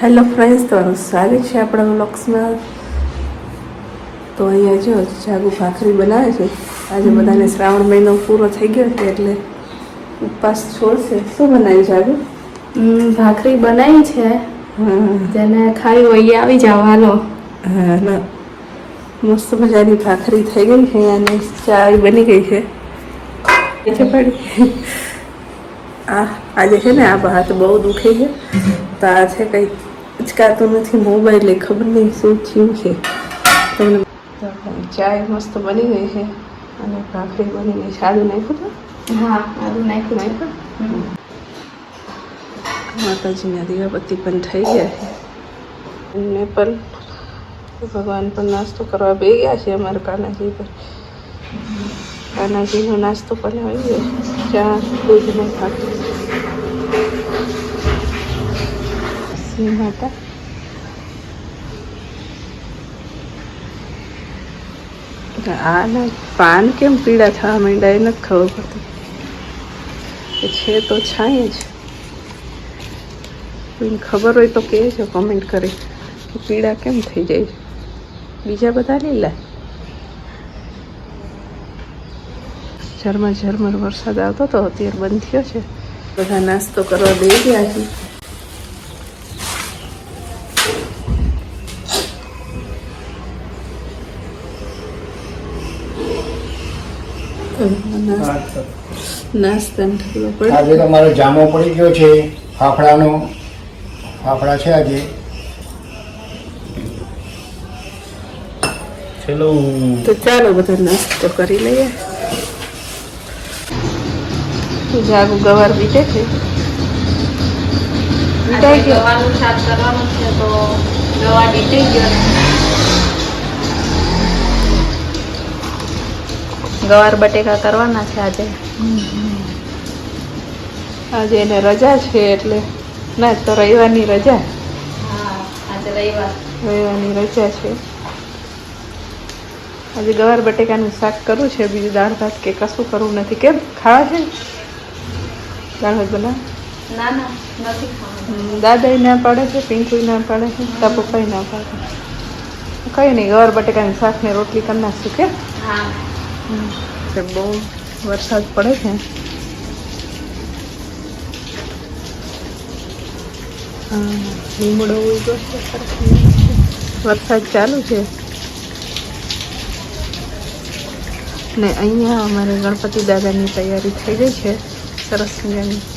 Hello friends તમારું સ્વાગત છે આપણા વ્લોગ્સમાં તો અહીંયા જો જાગુ ભાખરી બનાવે છે. આજે બધાને શ્રાવણ મહિનો પૂરો થઈ ગયો છે એટલે ઉપવાસ છોડશે. શું બનાવ્યું જાગુ? ભાખરી બનાવી છે. હા જેને ખાવી હોય આવી જવાનો હા ના મસ્ત મજાની ભાખરી થઈ ગઈ છે અને ચા બની ગઈ છે. પડી. આ આજે છે ને આ હાથ બહુ દુખે છે. તો આ છે કંઈ ઉચકાતું નથી મોબાઈલ ખબર નહીં શું થયું છે તમને તો ચાય મસ્ત બની ગઈ છે અને ભાખરી બની ગઈ સાદું નાખ્યું તો હા આદું નાખ્યું છે નાખ્યું માતાજીના દીવાબત્તી પણ થઈ ગયા છે ને પણ ભગવાન પણ નાસ્તો કરવા બે ગયા છે અમારા કાનાજી પર કાનાજીનો નાસ્તો બનાવી ગયો ચા દૂધ ને ખાતું સિંહ હતા. આના પાન કેમ પીળા થવા માંડ્યા એ નથી ખબર પડતી. છે તો છાંય જ. કોઈને ખબર હોય તો કહે છે કોમેન્ટ કરી. કે પીળા કેમ થઈ જાય બીજા બધા લીલા. ઝરમર ઝરમર વરસાદ આવતો હતો અત્યારે બંધ થયો છે. બધા નાસ્તો કરવા દઈ ગયા છે. નાસ્તા આજે તમારો જામો પડી ગયો છે ફાફડાનો. ફાફડા છે આજે. ચલો. તો ચાલો બધા નાસ્તો કરી લઈએ. જાગુ ગવાર બીટે છે. બીટાઈ ગયો ગવાનું શાક કરવાનું છે તો ગવા બીટી ગયો ગવાર બટેકા કરવાના છે આજે. આજે એને રજા છે એટલે ના તો રવિવારની રજા. હા આજે રવિવાર. રવિવારની રજા છે. આજે ગવાર બટેકાનું શાક કરવું છે બીજું દાળ ભાત કે કશું કરવું નથી. કેમ? ખાવા છે? દાળ ભાત બનાવ? ના ના નથી દાદાઈ ના પાડે છે પિંકુઈ ના પાડે છે તા પપ્પાઈ ના પાડે. કઈ નહીં ગવાર બટેકાની શાક ને રોટલી કરી નાખશું કે હા. કે બહુ વરસાદ પડે છે. લીમડો ઉગ્યો છે વરસાદ ચાલુ છે. ને અહીંયા અમારે ગણપતિ દાદાની તૈયારી થઈ ગઈ છે. સરસ મજાની.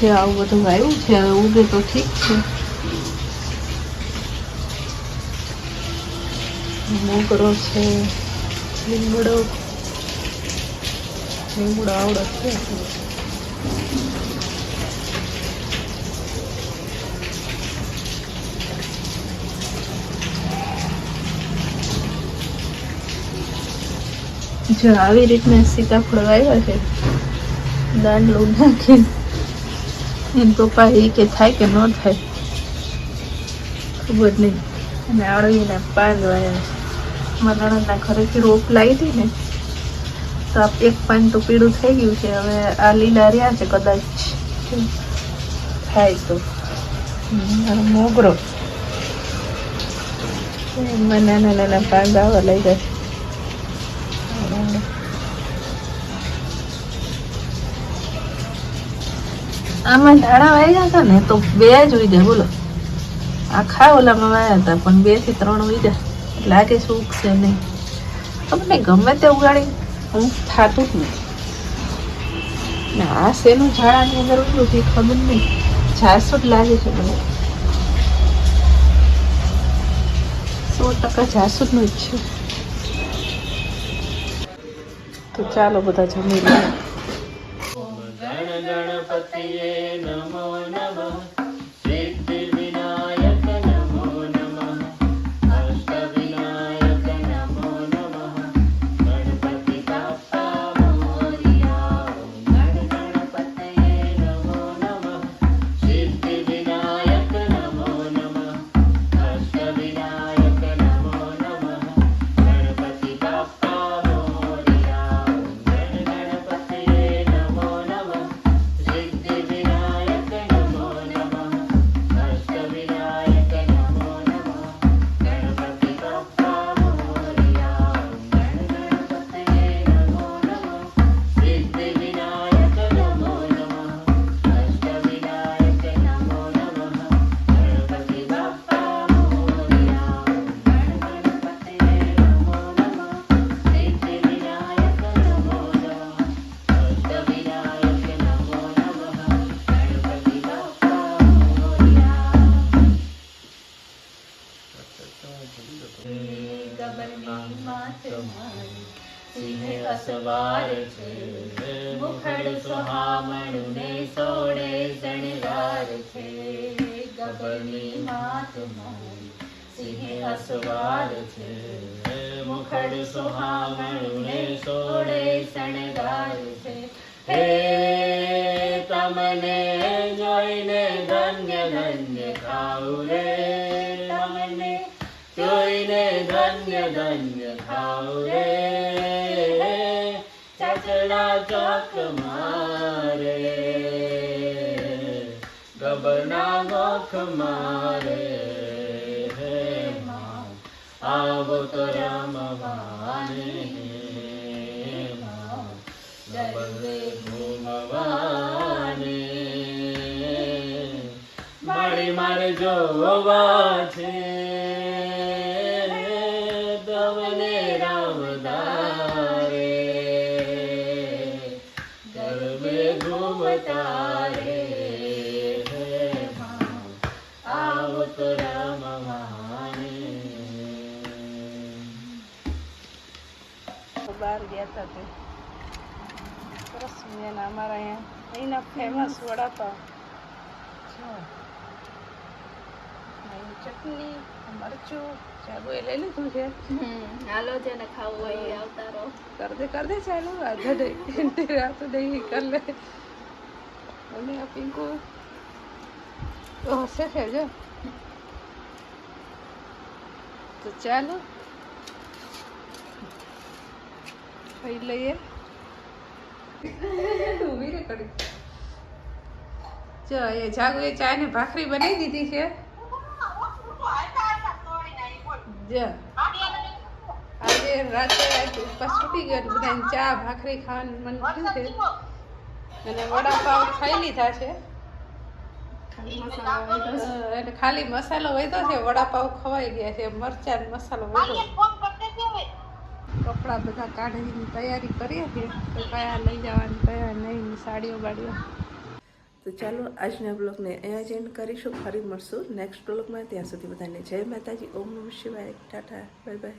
જે આવું બધું આવ્યું છે, હવે ઉગે તો ઠીક છે. મોગરો છે, લીમડો. લીમડો આવડત છે. જો આવી રીતના સીતાફળ આવ્યા છે, દાંડલું નાખીને. એમ પપ્પા એ કે થાય કે ન થાય ખબર નહીં. અને આળવીના પાન વાયા છે મારા નણંદના ઘરેથી રોપ લાવી હતી ને તો આ એક પાન તો પીળું થઈ ગયું છે હવે આ લીલા રહ્યા છે કદાચ. થાય તો. મોગરો. મને નાના નાના પાન આવવા લઈ જશે આમાં ઝાડા વાગ્યા હતા ને તો બે જ ઉગ્યા બોલો. આખા ઓલામાં વાયા હતા, પણ બેથી ત્રણ ઉગ્યા લાગે છે ઉગશે નહીં. તમને ગમે તે ઉગાડી? અમુક થતું જ નથી ને આ શેનું ઝાડાની અંદર ઉતરું છે ખબર નહીં. જાસૂદ લાગે છે મને. સો ટકા જાસૂદનું જ છે. તો ચાલો બધા જમી લઈએ. ગણપતિએ નમો નમઃ મારી સિંહે અસવાર છે મુખડ સુહામણું ને સોળે શણગાર છે ગબરની માત મારી સિંહે અસવાર છે છે હે તમને જોઈને ધન્ય ધન્ય ખાઉં રે તમને જોઈને ધન્ય ધન્ય ખાઉં રે. ચચડા ચોક મારે. ગબરના ગોખ મારે. હે માં, આવો તો રમવાને માં, દરવે ઘૂમવાને મારી મારે જોવા છે. બહાર ગયા હતા તે. સરસ મજાના અમારા અહીંયા. અહીંના ફેમસ વડાપાવ ચટણી મરચું ચાલુ એ લઈ લીધું છે. હાલો જેને ખાવું હોય આવતા રહો. કર દે કર દે ચાલુ આધા દે તેરા તો દહીં કર લે. અને આ પિંકુ. હશે છે જો તો ચાલો. ખાઈ લઈએ. ઊભી રે કરી જો એ જાગુ એ ચા ને ભાખરી બનાવી દીધી છે. જો. આજે રાતે ઉપવાસ છૂટી ગયો બધાને ચા ભાખરી ખાવાનું મન થયું છે. અને વડાપાવ ખાઈ લીધા છે. ખાલી મસાલો વધ્યો છે. વડાપાવ ખવાઈ ગયા છે મરચા ને મસાલો વધ્યો કપડાં બધા કાઢીને તૈયારી કરીએ કે કયા લઈ જવાની કયા નહીં સાડીઓ ગાડીઓ તો ચાલો, આજના બ્લોગને અહીંયા જ એન્ડ કરીશું. ફરી મળશું નેક્સ્ટ બ્લોગમાં. ત્યાં સુધી બધાને જય માતાજી. ઓમ નમ શિવાય. ટાટા. Bye bye.